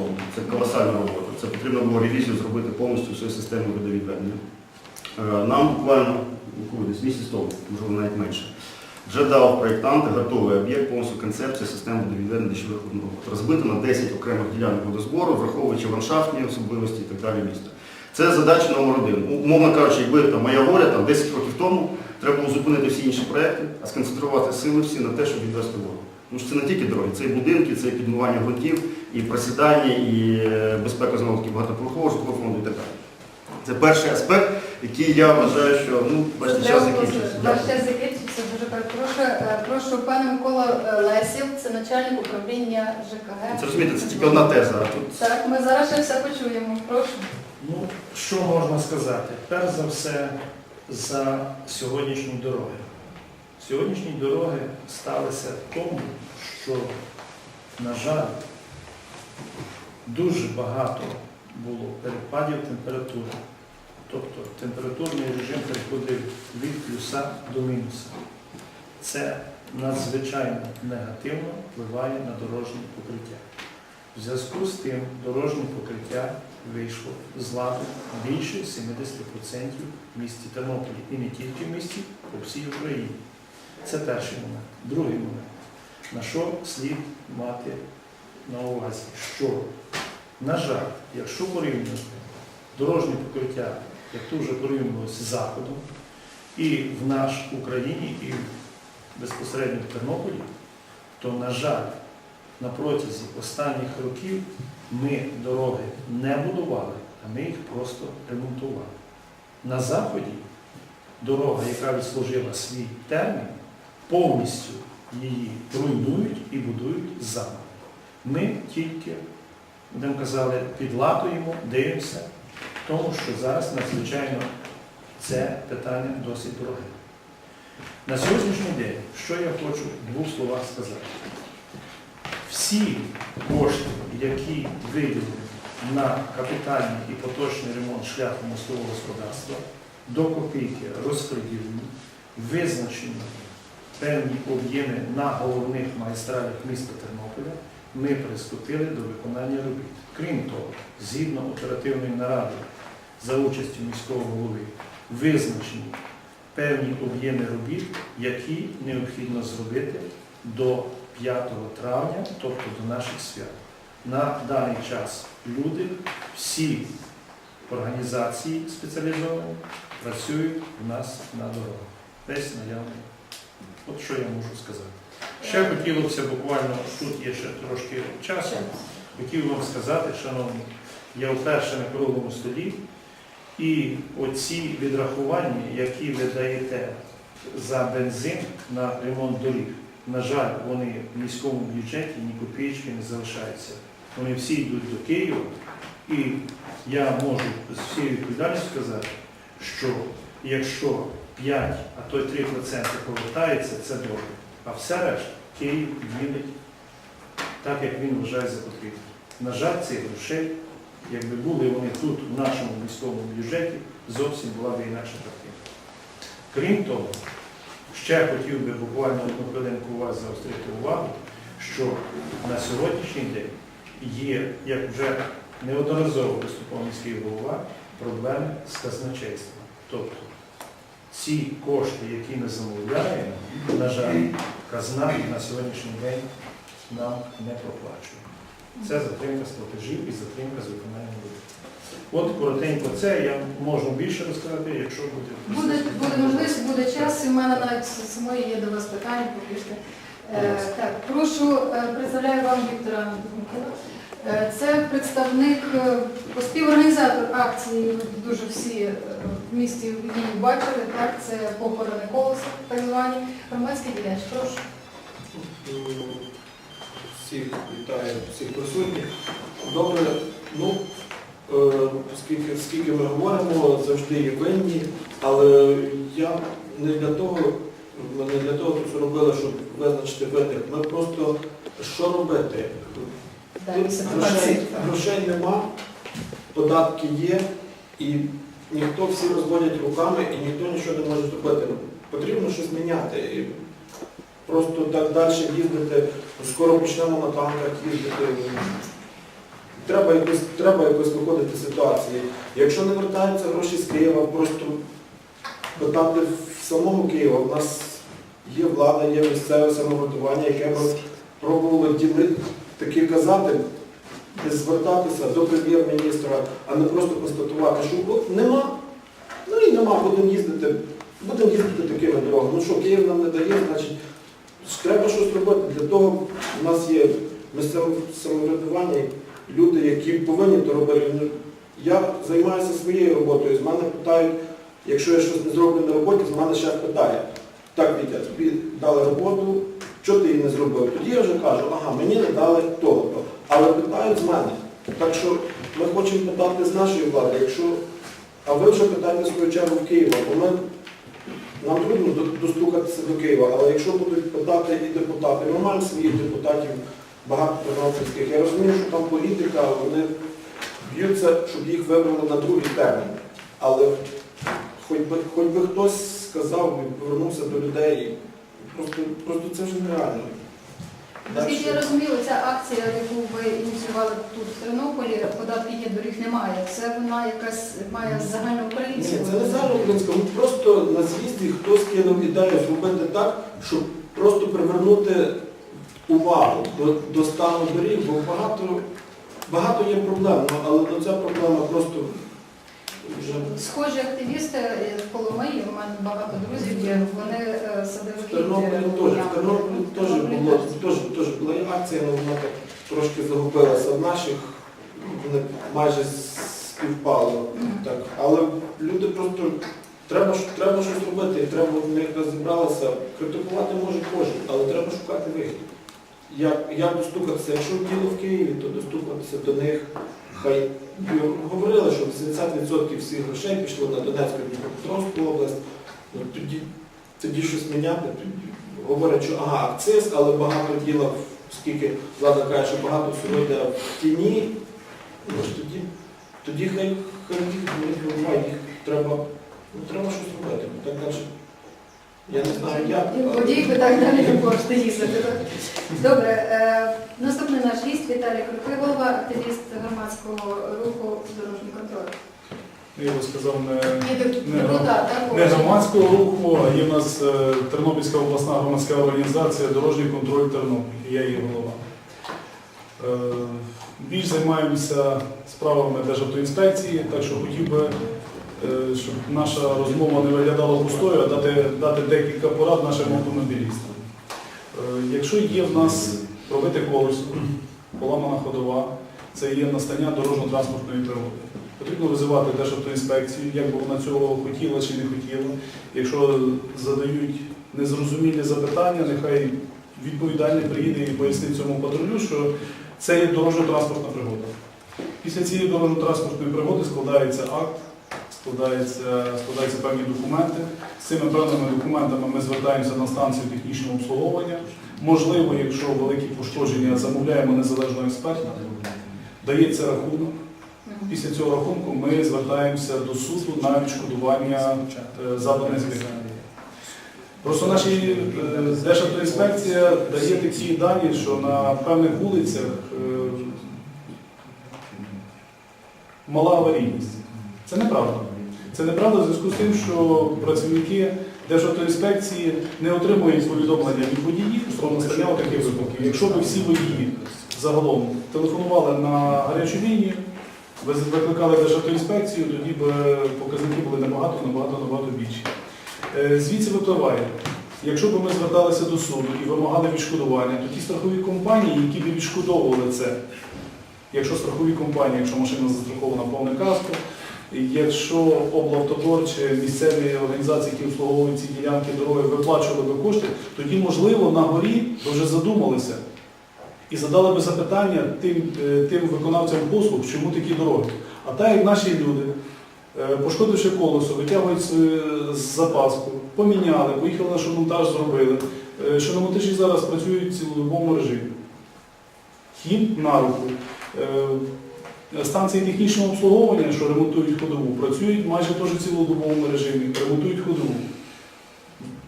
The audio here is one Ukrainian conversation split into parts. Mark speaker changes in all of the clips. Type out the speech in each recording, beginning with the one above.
Speaker 1: тому. Це колосальна робота. Це потрібно було ревізію зробити повністю всю систему водовідведення. Е, Нам буквально ну, десь місяць тому, можливо навіть менше, вже дав проєктант готовий об'єкт, повністю концепція системи водовідведення дощових водних вод. Розбито на 10 окремих ділянок водозбору, враховуючи ландшафтні особливості і так далі міста. Це задача номер один. Ну, Умовно кажучи, якби там моя воля там 10 років тому треба було зупинити всі інші проекти, а сконцентрувати сили всі на те, щоб відвести воду. Тому що це не тільки дороги, це і будинки, це і підмивання ґрунтів, і просідання, і е, безпека знову таки багатоповерхового житлового фонду і так далі. Це перший аспект, який я вважаю, що ну, бачите, час закінчився.
Speaker 2: Ваш час закінчився, дуже перепрошую. Е, Прошу пане Микола е, Лесів, це начальник управління ЖКГ.
Speaker 1: Це розумієте, це тільки одна теза. Тут
Speaker 2: Так, ми зараз ще все почуємо. Прошу.
Speaker 3: Ну, що можна сказати? Перш за все, за сьогоднішні дороги. Сьогоднішні дороги сталися тому, що, на жаль, дуже багато було перепадів температури. Тобто температурний режим переходив від плюса до мінуса. Це надзвичайно негативно впливає на дорожнє покриття. В зв'язку з тим дорожнє покриття вийшло з ладу більше 70% в місті Тернополі і не тільки в місті, по всій Україні. Це перший момент. Другий момент. На що слід мати на увазі? Що, на жаль, якщо порівнювати дорожнє покриття, як то вже порівнювалося з Заходом, і в наш Україні, і безпосередньо в Тернополі, то, на жаль, на протязі останніх років ми дороги не будували, а ми їх просто ремонтували. На Заході дорога, яка відслужила свій термін, повністю її руйнують і будують заново. Ми тільки, будемо казали, підлатуємо, дивимося, тому що зараз надзвичайно це питання досить дороге. На сьогоднішній день, що я хочу в двох словах сказати? Всі кошти, які виділені на капітальний і поточний ремонт шляху мостового господарства, до копійки розподілені, визначені певні об'єми на головних магістралях міста Тернополя, ми приступили до виконання робіт. Крім того, згідно оперативної наради за участю міського голови, визначені певні об'єми робіт, які необхідно зробити до 5 травня, тобто до наших свят. На даний час люди, всі організації спеціалізовані, працюють у нас на дорогах. Десь наявний. От що я можу сказати. Ще хотілося буквально, тут є ще трошки часу, хотів вам сказати, шановні, я вперше на круглому столі, і оці відрахування, які ви даєте за бензин на ремонт доріг, на жаль, вони в міському бюджеті ні копійки не залишаються. Вони всі йдуть до Києва, і я можу з всією відповідальністю сказати, що якщо 5, а то й 3% повертається, це добре. А все решта Київ ділить так, як він вважає за потрібне. На жаль, цих грошей, якби були вони тут, в нашому міському бюджеті, зовсім була б інакша картина. Крім того, ще хотів би буквально одну хвилинку у вас заострити увагу, що на сьогоднішній день є, як вже неодноразово виступав міський голова, проблеми з казначейством. Тобто ці кошти, які ми замовляємо, на жаль, казна на сьогоднішній день нам не проплачує. Це затримка з платежів і затримка з виконанням робіт. От коротенько це я можу більше розказати, якщо буде.
Speaker 2: Буде, буде можливість, буде час, і в мене навіть самої є до вас питання попішки. Е, так, прошу, е, представляю вам Віктора Дмитра. Е, Це представник, е, співорганізатор акції, дуже всі е, в місті її бачили, так, це похорони колеса, так звані, громадський діяч. Прошу.
Speaker 4: Всіх вітаю, всіх присутніх. Добре, ну, скільки, скільки ми говоримо, завжди є винні, але я не для того, ми не для того тут робили, щоб визначити винних. Ми просто що робити? Грошей, грошей нема, податки є, і ніхто всі розводять руками і ніхто нічого не може зробити. Потрібно щось міняти. І просто так далі їздити, скоро почнемо на танках їздити. треба якось, треба якось виходити з ситуації. Якщо не вертаються гроші з Києва, просто питати в самому Києва. У нас є влада, є місцеве самоврядування, яке пробувало ділити, таки казати, звертатися до прем'єр-міністра, а не просто констатувати, що от нема. Ну і нема, будемо їздити, будемо їздити такими дорогами. Ну що, Київ нам не дає, значить, треба щось робити. Для того у нас є місцеве самоврядування, люди, які повинні то робити. Ну, Я займаюся своєю роботою, з мене питають, якщо я щось не зроблю на роботі, з мене шеф питає. Так, Вітя, тобі дали роботу, що ти її не зробив? Тоді я вже кажу, ага, мені не дали того-то. Але питають з мене. Так що ми хочемо питати з нашої влади, якщо, а ви вже питайте в свою чергу в Києва, бо ми, нам трудно достукатися до Києва, але якщо будуть питати і депутати, ми маємо своїх депутатів багато тернопільських. Я розумію, що там політика, вони б'ються, щоб їх вибрали на другий термін. Але хоч би, хоч би хтось сказав, повернувся до людей, просто, просто це вже нереально.
Speaker 2: Наскільки я розумію, ця акція, яку ви ініціювали тут в Тернополі, податки є, доріг немає. Це вона якась має
Speaker 4: Ні, це не загальноукраїнська. Ну, Просто на з'їзді хтось кинув ідею зробити так, щоб просто привернути увагу до, до стану доріг, бо багато, багато є проблем, але ну, ця проблема просто
Speaker 2: Схожі активісти е, в Коломиї, у мене багато друзів є, вони е,
Speaker 4: в
Speaker 2: садовики.
Speaker 4: Тернополі
Speaker 2: е,
Speaker 4: теж. В Тернополі теж було
Speaker 2: теж.
Speaker 4: теж, була акція, але вона так трошки загубилася в наших, вони майже співпало. Так, але люди просто треба, треба щось робити, треба, ми якраз зібралися, критикувати може кожен, але треба шукати вихід. Як, як достукатися, якщо діло в Києві, то достукатися до них. Хай говорили, що 80% всіх грошей пішло на Донецьку Дніпропетровську область. Ну, тоді, тоді щось міняти. Тоді говорять, що ага, акциз, але багато діла, оскільки влада каже, що багато всього в тіні, ну, тоді тоді хай, хай їх їх треба, ну, треба щось робити. бо Так далі. Я не знаю як.
Speaker 2: Водій би так далі не можете їздити. так? Добре, е, наступний наш гість Віталій Крупий, голова, активіст громадського руху дорожній контроль.
Speaker 5: Я би сказав, не,
Speaker 2: І
Speaker 5: Не
Speaker 2: депутат, так?
Speaker 5: не громадського руху, а є в нас е, Тернопільська обласна громадська організація Дорожній контроль Тернопіль. Я її голова. Е, Більш займаємося справами Державтоінспекції, так що хотів би, щоб наша розмова не виглядала пустою, а дати, дати декілька порад нашим автомобілістам. Е, Якщо є в нас пробите колесо, поламана ходова, це є настання дорожньо-транспортної пригоди. Потрібно визивати Державтоінспекцію, як би вона цього хотіла чи не хотіла. Якщо задають незрозумілі запитання, нехай відповідальний приїде і пояснить цьому патрулю, що це є дорожньо-транспортна пригода. Після цієї дорожньо-транспортної пригоди складається акт, складається, складаються певні документи. З цими певними документами ми звертаємося на станцію технічного обслуговування. Можливо, якщо великі пошкодження, замовляємо незалежного експерта, дається рахунок. Після цього рахунку ми звертаємося до суду на відшкодування е, завданих збитків. Просто наші е, Державтоінспекція дає такі дані, що на певних вулицях е, мала аварійність. Це неправда. Це неправда в зв'язку з тим, що працівники Державтоінспекції не отримують повідомлення від водіїв про настання таких випадків. Якщо б всі водії загалом телефонували на гарячу лінію, ви викликали Державтоінспекцію, тоді б показники були набагато, набагато, набагато більші. Е, Звідси випливає, якщо б ми зверталися до суду і вимагали відшкодування, то ті страхові компанії, які б відшкодовували це, якщо страхові компанії, якщо машина застрахована повне каско, якщо облавтодор чи місцеві організації, які обслуговують ці ділянки дороги, виплачували би кошти, тоді, можливо, на горі би вже задумалися і задали би запитання тим, е, тим виконавцям послуг, чому такі дороги. А так як наші люди, е, пошкодивши колесо, витягують з запаску, поміняли, поїхали на шиномонтаж, зробили. Е, Шиномонтажі зараз працюють в цілодобовому режимі. Їм на руку. Станції технічного обслуговування, що ремонтують ходову, працюють майже теж в цілодобовому режимі, ремонтують ходову.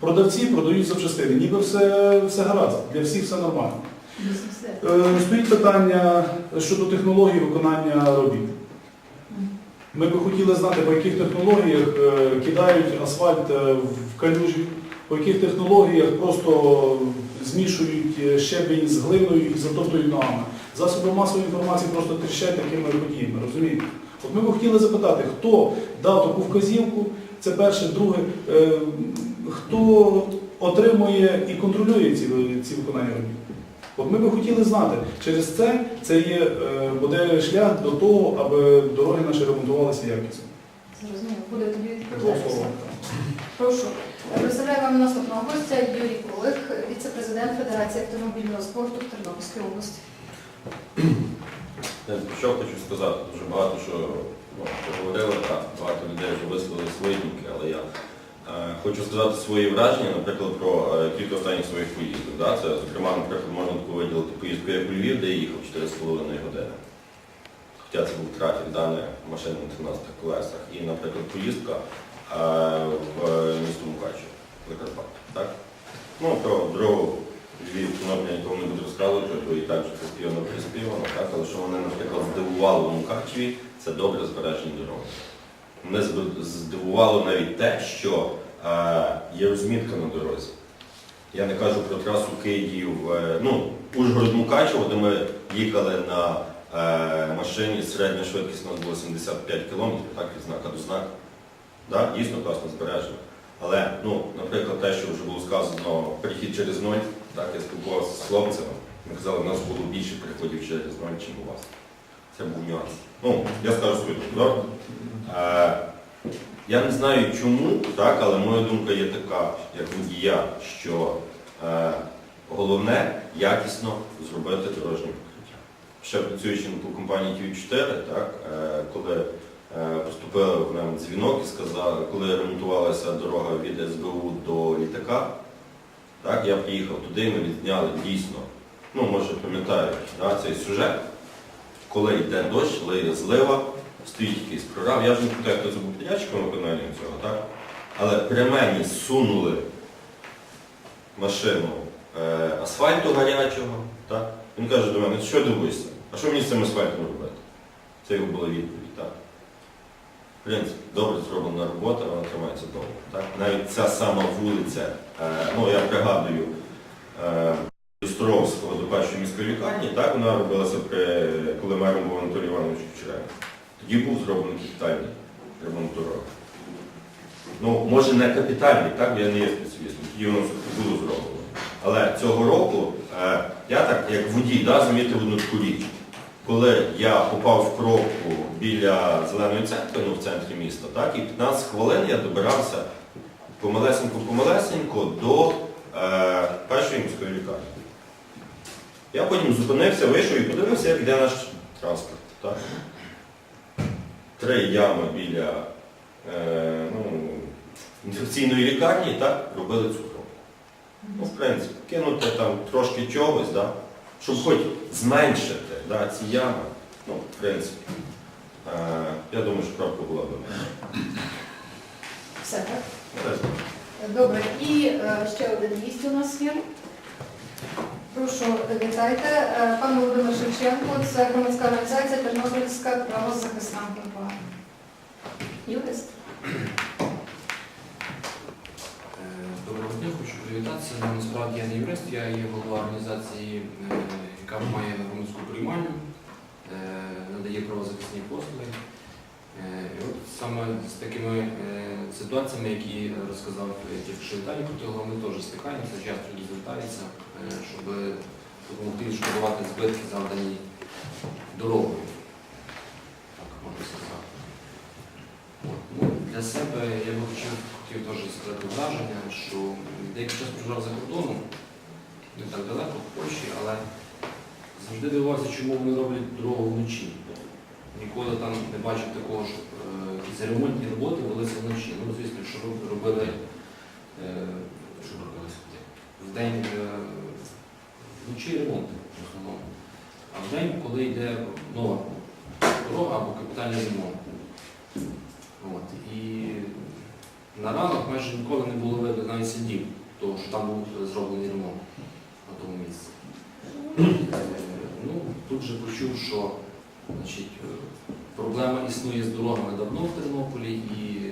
Speaker 5: Продавці продають запчастини, ніби все, все гаразд, для всіх все нормально. Е, Стоїть питання щодо технології виконання робіт. Ми би хотіли знати, по яких технологіях е, кидають асфальт е, в калюжі, по яких технологіях просто змішують щебінь з глиною і затоптують ногами. Засоби масової інформації просто тріщать такими подіями, розумієте? От ми б хотіли запитати, хто дав таку вказівку, це перше, друге, е, хто отримує і контролює ці, ці виконання робіт. От ми би хотіли знати, через це це є, е, буде шлях до того, аби дороги наші ремонтувалися якісно.
Speaker 2: Зрозуміло. Буде тобі Прошу. Представляю вам наступного гостя Юрій Кулик, віце-президент Федерації автомобільного спорту в Тернопільській області.
Speaker 6: Я що хочу сказати, дуже багато що ну, поговорили, так, багато людей вже висловили свої думки, але я е, хочу сказати свої враження, наприклад, про е, кілька останніх своїх поїздок. Да? Це, зокрема, наприклад, можна таку виділити поїздку як у Львів, де я їхав 4,5 години. Хоча це був трафік, да, не машина на 13 колесах. І, наприклад, поїздка е, в е, місто Мукачево, Закарпаття. Ну, про дорогу Львів, Тернопіль я нікому не буду розказувати, бо і так вже співано приспівано, так? але що мене, наприклад, здивувало в Мукачеві, це добре збережені дороги. Мене здивувало навіть те, що е, є розмітка на дорозі. Я не кажу про трасу Київ, е, ну, Ужгород-Мукачево, де ми їхали на е, машині, середня швидкість у нас була 75 км, так, від знака до знака. Да? Дійсно класно збережено. Але, ну, наприклад, те, що вже було сказано, перехід через ноль, так, я спілкувався з хлопцями, вони казали, у нас було більше переходів через ноль, ніж у вас. Це був нюанс. Ну, я скажу свою думку. Е, я не знаю чому, так, але моя думка є така, як водія, що е, головне якісно зробити дорожнє покриття. Ще працюючи на компанії ТВ4, так, е, коли е, поступив в нам дзвінок і сказав, коли ремонтувалася дорога від СБУ до літака, так, я приїхав туди, ми відзняли дійсно, ну може пам'ятають да, цей сюжет, коли йде дощ, лиє злива, стоїть якийсь прорав. Я вже не питаю, хто це був підрядчиком виконання цього, так? Але при мені сунули машину е, асфальту гарячого. Так? Він каже до мене, що дивуєшся? А що мені з цим асфальтом робити? Це його була відповідь. Так? В принципі, добре зроблена робота, вона тримається довго. Так? Навіть ця сама вулиця, е, ну я пригадую, е, Островського до першої міської лікарні, так вона робилася при коли мером був Анатолій Іванович Кучеренко. Тоді був зроблений капітальний ремонт дороги. Ну, може не капітальний, так, я не є спеціалістом, тоді воно було зроблено. Але цього року е, я так, як водій, да, замітив одну таку річ. Коли я попав в пробку біля зеленої церкви, ну в центрі міста, так, і 15 хвилин я добирався помалесенько-помалесенько до е, першої міської лікарні. Я потім зупинився, вийшов і подивився, як йде наш транспорт. Так? Три ями біля е, ну, інфекційної лікарні так, робили цю кропку. Ну, в принципі, кинути там трошки чогось, да, щоб хоч зменшити да, ці ями. Ну, в принципі, е, я думаю, що кропка була б.
Speaker 2: Все так? Добре. І е, ще один гість у нас є. Прошу, вітайте. Е, Пан Володимир Шевченко, це громадська організація Тернопільська правозахисна компанія. Юрист.
Speaker 7: Е, Доброго дня, хочу привітатися. Ну, Насправді я не юрист, я є голова організації, е, яка має громадську приймальню, е, надає правозахисні послуги. Е, І от саме з такими е, ситуаціями, які розказав тільки що Віталій Кутило, ми теж стикаємося, часто люди звертаються, щоб допомогти відшкодувати збитки, завдані дорогою. Так можна сказати. Ну, для себе я би хотів теж сказати враження, що деякий час проживав за кордоном, не так далеко, в Польщі, але завжди дивувався, чому вони роблять дорогу вночі. Ніколи там не бачив такого, щоб е, якісь ремонтні роботи велися вночі. Ну, звісно, що робили, е, що робили? В день е, вночі ремонти в основному. А в день, коли йде нова дорога або капітальний ремонт. От. І на ранок майже ніколи не було видно навіть слідів, того, що там був зроблений ремонт на тому місці. Вже почув, що значить, е, проблема існує з дорогами давно в Тернополі і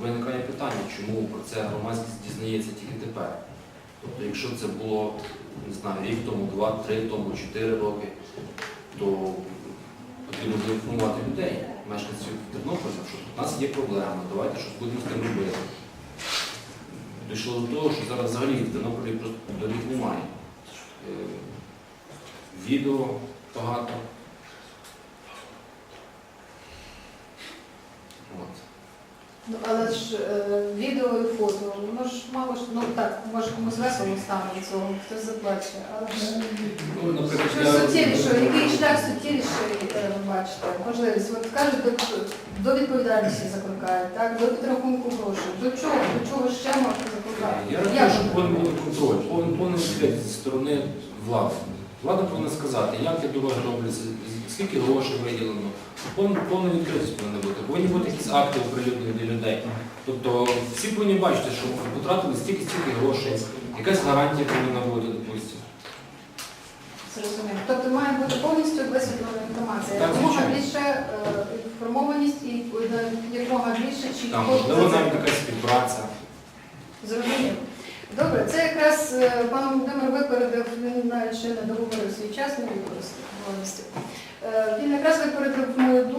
Speaker 7: виникає питання, чому про це громадськість дізнається тільки тепер. Тобто, якщо це було не знаю, рік тому, два, три тому, чотири роки, то потрібно було інформувати людей, мешканців Тернополя, що у нас є проблема, давайте щось будемо з тим робити. Дійшло до того, що зараз взагалі в Тернополі просто доріг немає. Е, Відео багато. От.
Speaker 2: Ну, але ж е, відео і фото, воно ж мало ж, ну так, може комусь весело стане від цього, хтось заплаче, але ж
Speaker 7: Ну, наприклад,
Speaker 2: що суттєвіше, який шлях суттєвіший е, ви бачите, можливість, от кажуть, до, до відповідальності закликають, так, до підрахунку грошей, до чого, до чого ще можна закликати?
Speaker 7: Я
Speaker 2: Як
Speaker 7: рахую, що повинен бути контроль, повинен повинен бути зі сторони влади. Влада повинна сказати, як ті дороги робляться, скільки грошей виділено. Повна, повна відкритість повинна бути. Повинні бути якісь акти оприлюднені для людей. Тобто всі повинні бачити, що потратили стільки стільки грошей, якась гарантія повинна бути, допустимо.
Speaker 2: Зрозуміло. Тобто має бути повністю висвітлена інформація.
Speaker 7: Так,
Speaker 2: Якомога
Speaker 7: звичайно.
Speaker 2: більше е, інформованість і е, якомога більше чітко.
Speaker 7: Там можливо навіть якась співпраця.
Speaker 2: Зрозуміло. Добре, це якраз е, пан Володимир випередив, він навіть ще не договорив свій час, не використав. Е, Він якраз випередив мою думку.